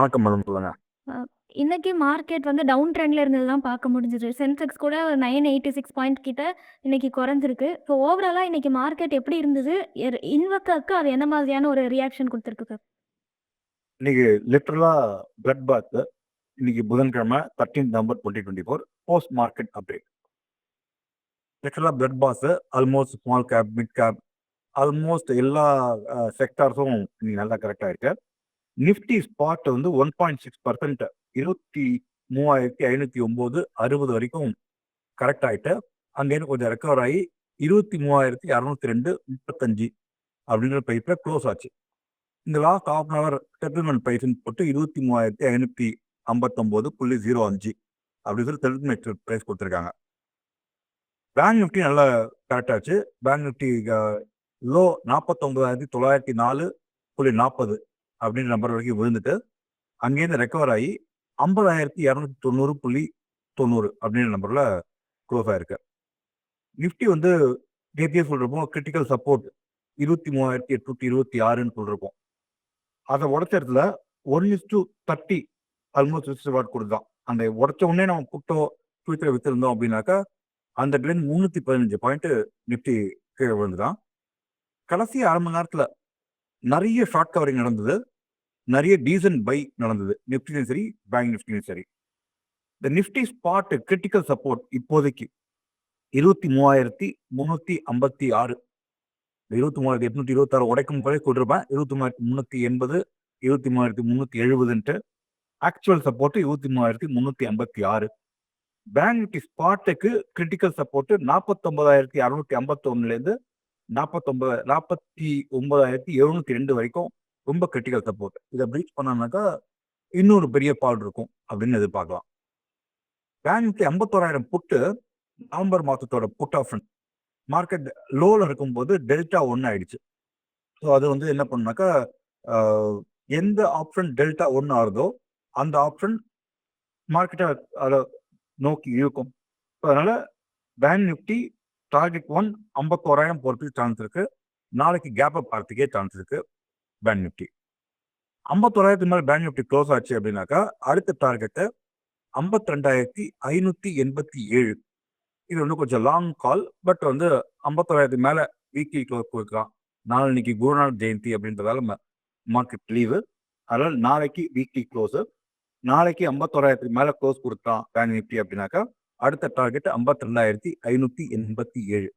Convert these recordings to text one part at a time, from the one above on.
வணக்கம் மேடம் சொல்லுங்க இன்னைக்கு மார்க்கெட் வந்து டவுன் ட்ரெண்ட்ல இருந்தது தான் பார்க்க முடிஞ்சது. சென்செக்ஸ் கூட நைன் எயிட்டி சிக்ஸ் பாயிண்ட் கிட்ட இன்னைக்கு குறைஞ்சிருக்கு. ஸோ ஓவராலாக இன்னைக்கு மார்க்கெட் எப்படி இருந்தது? இன்வெஸ்டருக்கு அது என்ன மாதிரியான ஒரு ரியாக்ஷன் கொடுத்துருக்கு சார் இன்னைக்கு லிட்டரலா பிளட் பாத் இன்னைக்கு புதன்கிழமை thirteen November twenty twenty four post market update லிட்டரலா blood bath almost small cap mid cap almost எல்லா செக்டார்ஸும் இன்னைக்கு நல்லா கரெக்டாக இருக்கு நிஃப்டி ஸ்பாட் வந்து ஒன் பாயிண்ட் சிக்ஸ் பர்சன்ட் இருபத்தி மூவாயிரத்தி ஐநூத்தி ஒன்பது அறுபது வரைக்கும் கரெக்ட் ஆயிட்டு அங்கேருந்து கொஞ்சம் ரெக்கவர் ஆகி இருபத்தி மூவாயிரத்தி அறுநூத்தி ரெண்டு முப்பத்தஞ்சு அப்படின்ற பைப்பில் க்ளோஸ் ஆச்சு. இந்த last half an hour settlement ப்ரைஸ்னு போட்டு இருபத்தி மூவாயிரத்தி ஐநூத்தி ஐம்பத்தொம்போது புள்ளி ஜீரோ அஞ்சு அப்படின்னு சொல்லி செட்டில்மெண்ட் ப்ரைஸ் கொடுத்துருக்காங்க. பேங்க் நிஃப்டி நல்லா கரெக்ட் ஆச்சு. பேங்க் நிஃப்டி லோ uh, நாற்பத்தொம்பதாயிரத்தி தொள்ளாயிரத்தி நாலு புள்ளி நாற்பது அப்படின்ற நம்பர் வரைக்கும் விழுந்துட்டு அங்கேருந்து ரெக்கவர் ஆகி ஐம்பதாயிரத்தி இரநூத்தி தொண்ணூறு புள்ளி தொண்ணூறு அப்படின்ற நம்பரில் க்ளோஸ் ஆயிருக்கு. நிஃப்டி வந்து நேத்தியே சொல்கிறப்போ கிரிட்டிக்கல் சப்போர்ட் இருபத்தி மூவாயிரத்தி எட்நூத்தி இருபத்தி ஆறுன்னு சொல்றப்போம் அதை உடச்ச இடத்துல one is two thirty almost wrist watch கொடுத்தான் அந்த உடச்ச உடனே நம்ம புட்டோ ஃபியூச்சரை வித்திருந்தோம் அப்படின்னாக்கா அந்த கிளைன் முந்நூற்றி பதினஞ்சு பாயிண்ட்டு நிஃப்டி கீழே விழுந்துதான். கடைசி அரை மணி நேரத்தில் நிறைய ஷார்ட் கவரிங் நடந்தது. நிறைய டீசன்ட் பை நடந்தது. நிஃப்டிலையும் சரி பேங்க் நிஃப்டிலையும் சரி. இந்த நிஃப்டி ஸ்பாட் கிரிட்டிக்கல் சப்போர்ட் இப்போதைக்கு இருபத்தி மூவாயிரத்தி முந்நூற்றி ஐம்பத்தி ஆறு. இருபத்தி மூவாயிரத்தி எட்நூத்தி இருபத்தாறு உடைக்கும் குறை கொடுத்துருப்பேன் இருபத்தி மூவாயிரத்தி முந்நூற்றி எண்பது இருபத்தி மூவாயிரத்தி முந்நூற்றி எழுபதுன்ட்டு. ஆக்சுவல் சப்போர்ட் இருபத்தி மூவாயிரத்தி முந்நூற்றி ஐம்பத்தி ஆறு. பேங்க் நிஃப்டி ஸ்பாட்டுக்கு கிரிட்டிக்கல் சப்போர்ட் நாற்பத்தொன்பதாயிரத்தி அறுநூத்தி ஐம்பத்தி ஒன்னுலேருந்து நாற்பத்தொன்பது நாற்பத்தி ஒன்பதாயிரத்தி எழுநூத்தி ரெண்டு வரைக்கும் ரொம்ப கிரிட்டிக்கல் சப்போர்ட் இதை பிரீச் பண்ணாங்கனாக்கா இன்னொரு பெரிய பால் இருக்கும் அப்படின்னு எதிர்பார்க்கலாம். பேங்க்ல ஐம்பத்தோராயிரம் புட்டு நவம்பர் மாதத்தோட புட் ஆப்ஷன் மார்க்கெட் லோவில் இருக்கும்போது டெல்டா ஒன்று ஆயிடுச்சு. ஸோ அது வந்து என்ன பண்ணுனாக்கா எந்த ஆப்ஷன் டெல்டா ஒன்று ஆகுதோ அந்த ஆப்ஷன் மார்க்கெட்டை அதை நோக்கி இருக்கும் அதனால பேங்க் நிஃப்டி டார்கெட் ஒன் ஐம்பத்தோராயிரம் போகிறதுக்கு சான்ஸ் இருக்கு. நாளைக்கு கேப்பை பார்த்துக்கே சான்ஸ் இருக்கு. பேங்க் நிஃப்டி ஐம்பத்தோராயிரத்துக்கு மேலே பேங்க் நிஃப்டி க்ளோஸ் ஆச்சு அப்படின்னாக்கா அடுத்த டார்கெட்டு ஐம்பத்தி ரெண்டாயிரத்தி ஐநூற்றி எண்பத்தி ஏழு. இது வந்து கொஞ்சம் லாங் கால் பட் வந்து ஐம்பத்தோராயிரத்துக்கு மேலே வீக்லி க்ளோஸ் கொடுக்கலாம் நாளைக்கு குருநாத் ஜெயந்தி அப்படின்றதால மார்க்கெட் லீவு அதனால் நாளைக்கு வீக்லி க்ளோஸு நாளைக்கு ஐம்பத்தோராயிரத்துக்கு மேலே க்ளோஸ் கொடுத்தான் பேங்க் நிஃப்டி அப்படின்னாக்கா அடுத்த டார்கெட் ஐம்பத்தி ரெண்டாயிரத்தி ஐநூற்றி எண்பத்தி ஏழு.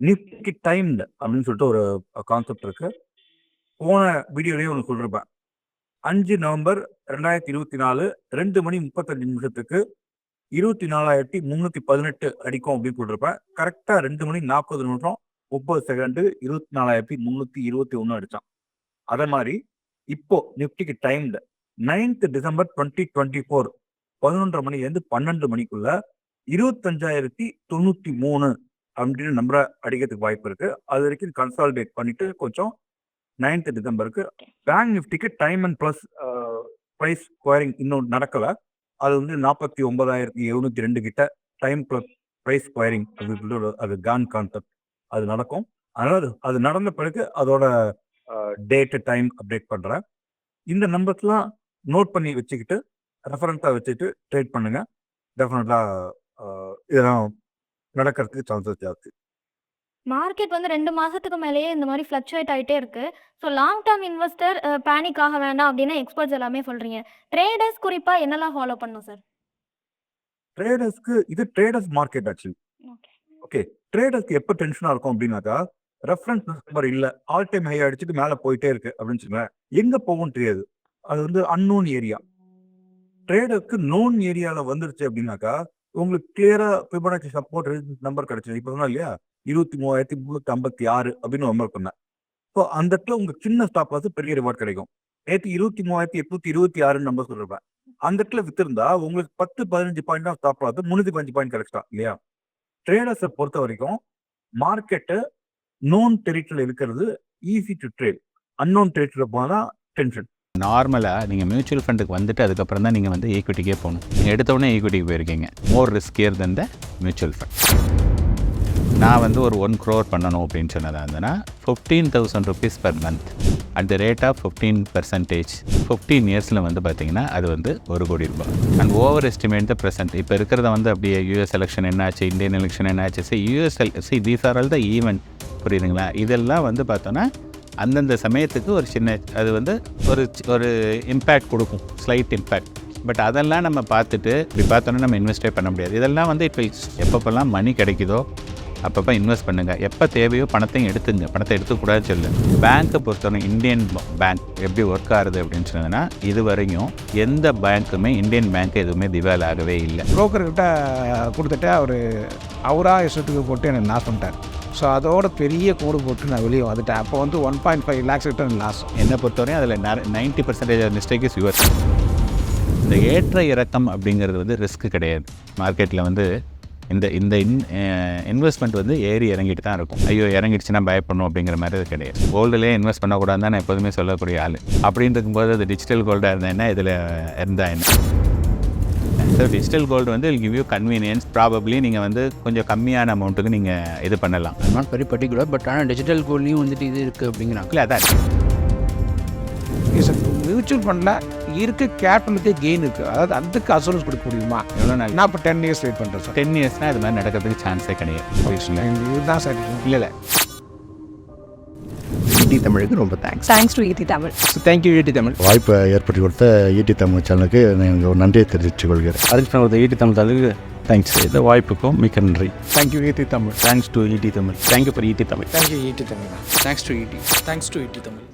நிஃப்டிக்கு டைம்டு அப்படின்னு சொல்லிட்டு ஒரு கான்செப்ட் இருக்குது போன வீடியோலையும் ஒன்று சொல்லிருப்பேன் அஞ்சு நவம்பர் ரெண்டாயிரத்தி இருபத்தி நாலு ரெண்டு மணி முப்பத்தஞ்சு நிமிஷத்துக்கு இருபத்தி நாலாயிரத்தி முந்நூற்றி பதினெட்டு அடிக்கும் அப்படின்னு சொல்லிருப்பேன் கரெக்டாக ரெண்டு மணி நாற்பது நிமிஷம் முப்பது செகண்டு இருபத்தி நாலாயிரத்தி முந்நூற்றி இருபத்தி ஒன்று அடித்தான் அதே மாதிரி இப்போ நிஃப்டிக்கு timed ninth December twenty twenty four பதினொன்றரை மணிலேருந்து பன்னெண்டு மணிக்குள்ள இருபத்தஞ்சாயிரத்தி தொண்ணூற்றி மூணு அப்படின்னு நம்பரை அடிக்கிறதுக்கு வாய்ப்பு இருக்கு. அது வரைக்கும் கன்சால்டேட் பண்ணிட்டு கொஞ்சம் நைன்த் டிசம்பருக்கு bank நிஃப்டிக்கு time and plus price squaring இன்னும் நடக்கல. அது வந்து நாற்பத்தி ஒன்பதாயிரத்தி எழுநூத்தி ரெண்டு கிட்ட டைம் ப்ளஸ் ப்ரைஸ் ஸ்கொயரிங் அது அது கான் கான்செப்ட் அது நடக்கும். அதனால அது நடந்த பிறகு அதோட டேட்டு டைம் அப்டேட் பண்றேன். இந்த நம்பர்ஸ்லாம் நோட் பண்ணி வச்சுக்கிட்டு ரெஃபரன்ஸாக வச்சுட்டு ட்ரேட் பண்ணுங்க. டெஃபினட்டாக இதெல்லாம் நடக்கிறதுக்கு சான்சஸ் ஜாஸ்தி. மார்க்கெட் வந்து ரெண்டு மாசத்துக்கு மேலேயே இந்த மாதிரி ஃப்ளக்சுவேட் ஆகிட்டே இருக்கு. So long term investor panic ஆக வேண்டாம் அப்படின்னு எக்ஸ்பர்ட்ஸ் எல்லாமே சொல்றீங்க. ட்ரேடர்ஸ் குறிப்பா என்னெல்லாம் ஃபாலோ பண்ணும் சார் ட்ரேடர்ஸ்க்கு இது ட்ரேடர்ஸ் மார்க்கெட் ஆக்சுவலி ஓகே ட்ரேடர்ஸ்க்கு எப்போ டென்ஷனாக இருக்கும் அப்படின்னாக்கா ரெஃபரன்ஸ் நம்பர் இல்லை. ஆல் டைம் ஹை அடிச்சுட்டு மேலே போயிட்டே இருக்கு அப்படின்னு சொல்லுவேன் எங்கே போகும் தெரியாது. அது வந்து அன்னோன் ஏரியா ட்ரேடருக்கு நோன் ஏரியாவில் வந்துருச்சு அப்படின்னாக்கா உங்களுக்கு கிளியரா பிபனாச்சி சப்போர்ட் நம்பர் கிடைச்சது. இப்போ சொன்னா இல்லையா? இருபத்தி மூவாயிரத்தி முந்நூற்றி ஐம்பத்தி ஆறு அப்படின்னு நம்பர் பண்ணேன் ஸோ அந்த இடத்துல உங்க சின்ன ஸ்டாப் வந்து பெரிய ரிவார்ட் கிடைக்கும். நேற்று இருபத்தி மூவாயிரத்தி எட்நூத்தி இருபத்தி ஆறுன்னு நம்பர் சொல்லிருப்பேன் அந்த இடத்துல வித்திருந்தா உங்களுக்கு பத்து பதினஞ்சு பாயிண்ட் தான் ஸ்டாப் ஆகுது முன்னூத்தி பதினஞ்சு பாயிண்ட் கிடைச்சிட்டா இல்லையா? ட்ரேடர்ஸை பொறுத்த வரைக்கும் மார்க்கெட்டு நோன் டெரிட்டரியில் இருக்கிறது ஈஸி டு ட்ரேட் அன்னோன் டெரிட்டரியில் போனால் டென்ஷன் நார்மலாக நீங்கள் மியூச்சுவல் ஃபண்டுக்கு வந்துட்டு அதுக்கப்புறம் தான் நீங்கள் வந்து ஈக்விட்டிக்கே போகணும். நீங்கள் எடுத்தோடனே ஈக்விட்டிக்கு போயிருக்கீங்க. More riskier than the mutual fund நான் வந்து ஒரு ஒன் க்ரோர் பண்ணணும் அப்படின்னு சொன்னதாக இருந்தேன்னா fifteen thousand rupees per month at the rate of fifteen percentage fifteen இயர்ஸில் வந்து பார்த்திங்கன்னா அது வந்து ஒரு கோடி ரூபாய். And over estimate the present இப்போ இருக்கிறத வந்து அப்படியே யூஎஸ் எலெக்ஷன் என்னாச்சு இந்தியன் எலெக்ஷன் என்னாச்சு see US see these are all the event புரியுதுங்களா? இதெல்லாம் வந்து பார்த்தோன்னா அந்தந்த சமயத்துக்கு ஒரு சின்ன அது வந்து ஒரு ஒரு இம்பேக்ட் கொடுக்கும் ஸ்லைட் இம்பேக்ட் பட் அதெல்லாம் நம்ம பார்த்துட்டு இப்படி பார்த்தோன்னா நம்ம இன்வெஸ்டே பண்ண முடியாது. இதெல்லாம் வந்து இப்போ எப்பப்பெல்லாம் மணி கிடைக்குதோ அப்பப்போ இன்வெஸ்ட் பண்ணுங்கள் எப்போ தேவையோ பணத்தையும் எடுத்துங்க. பணத்தை எடுத்துக்கூடாது சொல்லு. பேங்க்கை பொறுத்தவரை இந்தியன் பேங்க் எப்படி ஒர்க் ஆகுது அப்படின்னு சொன்னதுன்னா இது வரையும் எந்த பேங்க்குமே இந்தியன் பேங்க் எதுவுமே திவால் ஆகவே இல்லை புரோக்கர்கிட்ட கொடுத்துட்டு அவர் அவராக இஷ்டத்துக்கு போட்டு எனக்கு லாஸ் பண்ணிட்டார் ஸோ அதோட பெரிய கோடு போட்டு நான் வெளியே வந்துட்டேன். அப்போ வந்து ஒன் பாயிண்ட் ஃபைவ் லேக்ஸ் கிட்ட லாஸ் என்னை பொறுத்தவரையும் அதில் ninety percentage mistake is your இந்த ஏற்ற இறக்கம் அப்படிங்கிறது வந்து ரிஸ்க் கிடையாது. மார்க்கெட்டில் வந்து இந்த இந்த இன் இன்வெஸ்ட்மெண்ட் வந்து ஏறி இறங்கிட்டு தான் இருக்கும். ஐயோ இறங்கிடுச்சுன்னா பயப்படணும் அப்படிங்கிற மாதிரி அது கிடையாது. கோல்டுலேயே இன்வெஸ்ட் பண்ணக்கூடாதுன்னு தான் நான் எப்போதுமே சொல்லக்கூடிய ஆள். அப்படின்னு இருக்கும்போது அது டிஜிட்டல் கோல்டாக இருந்தா என்ன? இதில் இருந்தா என்ன? ஸோ டிஜிட்டல் கோல்டு வந்து கிவ் யூ கன்வீனியன்ஸ் ப்ராபப்ளி நீங்கள் வந்து கொஞ்சம் கம்மியான அமௌண்ட்டுக்கு நீங்கள் இது பண்ணலாம். நாட் வெரி பர்டிகுலர் பட் ஆனால் டிஜிட்டல் கோல்லையும் வந்துட்டு இது இருக்குது அப்படிங்கிறாங்க. இல்லை அதான். மியூச்சுவல் ஃபண்டில் இருக்க கேபிட்டலுக்கு கெயின் இருக்குது அதாவது அதுக்கு அசூரன்ஸ் கொடுக்க முடியுமா எவ்வளோ நாள் நான் இப்போ டென் இயர்ஸ் வெயிட் பண்ணுறேன் சார் டென் இயர்ஸ்னால் இது மாதிரி நடக்கிறதுக்கு சான்ஸே கிடையாது இதுதான் சார் இல்லை இல்லை ஈடி தமிழுக்கு ரொம்ப thanks thanks to ET Tamil thank you ET Tamil வாய்ப்பை ஏற்படுத்தி கொடுத்த ஈடி தமிழ் சேனலுக்கு நான் ஒரு நன்றியை தெரிவித்துக் கொள்கிறேன் அரேஞ்ச் பண்ண கொடுத்த ஈடி தமிழ் தளவுக்கு தேங்க்ஸ் இந்த வாய்ப்புக்கும் மிக்க நன்றி thank you ET Tamil thanks to ET Tamil thank you for ET Tamil thank you ET Tamil thanks to ET thanks to ET Tamil